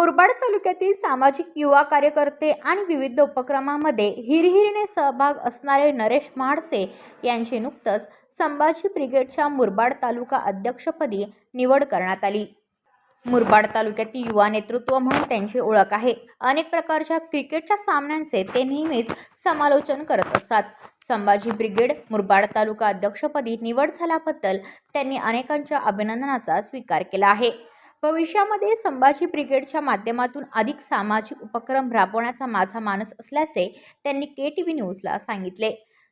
मुरबाड तालुक्यातील सामाजिक युवा कार्यकर्ते आणि विविध उपक्रमामध्ये हिरहिरीने सहभाग असणारे नरेश म्हाडसे यांची नुकतंच संभाजी ब्रिगेडच्या मुरबाड तालुका अध्यक्षपदी निवड करण्यात आली. मुरबाड तालुक्यातील युवा नेतृत्व म्हणून त्यांची ओळख आहे. अनेक प्रकारच्या क्रिकेटच्या सामन्यांचे ते नेहमीच समालोचन करत असतात. संभाजी ब्रिगेड मुरबाड तालुका अध्यक्षपदी निवड झाल्याबद्दल त्यांनी अनेकांच्या अभिनंदनाचा स्वीकार केला आहे. भविष्यामध्ये संभाजी ब्रिगेडच्या माध्यमातून अधिक सामाजिक उपक्रम राबवण्याचा माझा मानस असल्याचे त्यांनी के टी व्ही न्यूजला सांगितले.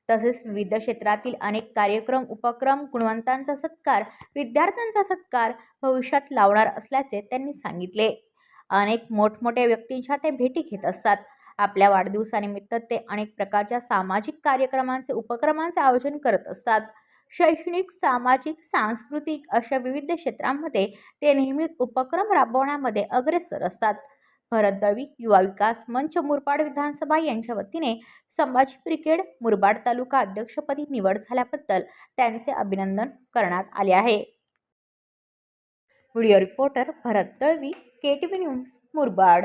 तसेच विविध क्षेत्रातील अनेक कार्यक्रम उपक्रम गुणवंतांचा सत्कार विद्यार्थ्यांचा सत्कार भविष्यात लावणार असल्याचे त्यांनी सांगितले. अनेक मोठमोठ्या व्यक्तींच्या ते भेटी घेत असतात. आपल्या वाढदिवसानिमित्त ते अनेक प्रकारच्या सामाजिक कार्यक्रमांचे उपक्रमांचे आयोजन करत असतात. शैक्षणिक सामाजिक सांस्कृतिक अशा विविध क्षेत्रांमध्ये ते नेहमीच उपक्रम राबवण्यामध्ये अग्रेसर असतात. भरत दळवी युवा विकास मंच मुरबाड विधानसभा यांच्या वतीने संभाजी ब्रिगेड मुरबाड तालुका अध्यक्षपदी निवड झाल्याबद्दल त्यांचे अभिनंदन करण्यात आले आहे. Video reporter Bharat Dalvi K T V news Murbad.